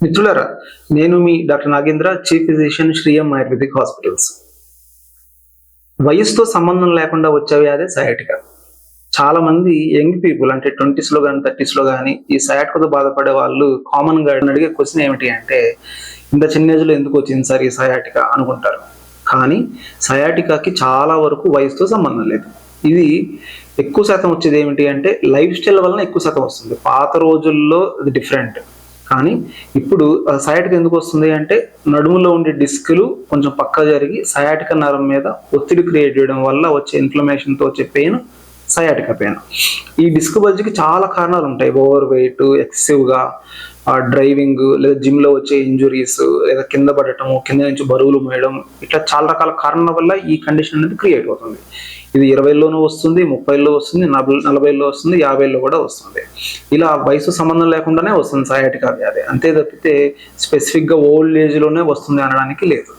మిత్రులరా నేను మీ doctor Nagendra chief physician Sri M ayurvedic hospitals వయసుతో సంబంధం లేకుండా వచ్చే వ్యాధి సయాటికా చాలా మంది యంగ్ పీపుల్ అంటే ట్వంటీస్లో కానీ థర్టీస్లో కానీ ఈ సయాటికతో బాధపడే వాళ్ళు కామన్గా అడిగే క్వశ్చన్ ఏమిటి అంటే ఇంత చిన్న ఏజ్లో ఎందుకు వచ్చింది సార్ ఈ సయాటికా అనుకుంటారు. కానీ సయాటికాకి చాలా వరకు వయసుతో సంబంధం లేదు. ఇది ఎక్కువ శాతం వచ్చేది ఏమిటి అంటే లైఫ్ స్టైల్ వలన ఎక్కువ శాతం వస్తుంది. పాత రోజుల్లో ఇది డిఫరెంట్ కానీ ఇప్పుడు సయాటిక ఎందుకు వస్తుంది అంటే నడుములో ఉండే డిస్కులు కొంచెం పక్క జరిగి సయాటిక నరం మీద ఒత్తిడి క్రియేట్ చేయడం వల్ల వచ్చే ఇన్ఫ్లమేషన్తో వచ్చే పెయిన్ సయాటిక పెయిన్. ఈ డిస్క్ బల్జ్కి చాలా కారణాలు ఉంటాయి ఓవర్ వెయిట్ ఎక్సెసివ్గా డ్రైవింగ్ లేదా జిమ్లో వచ్చే ఇంజురీస్ లేదా కింద పడటము కింద నుంచి బరువులు మోయడం ఇట్లా చాలా రకాల కారణాల వల్ల ఈ కండిషన్ అనేది క్రియేట్ అవుతుంది. ఇది ఇరవైలోనూ వస్తుంది ముప్పైలో వస్తుంది నలభై నలభైలో వస్తుంది యాభైలో కూడా వస్తుంది. ఇలా వయసు సంబంధం లేకుండానే వస్తుంది సయాటికా వ్యాధి. అంతే తప్పితే స్పెసిఫిక్గా ఓల్డ్ ఏజ్లోనే వస్తుంది అనడానికి లేదు.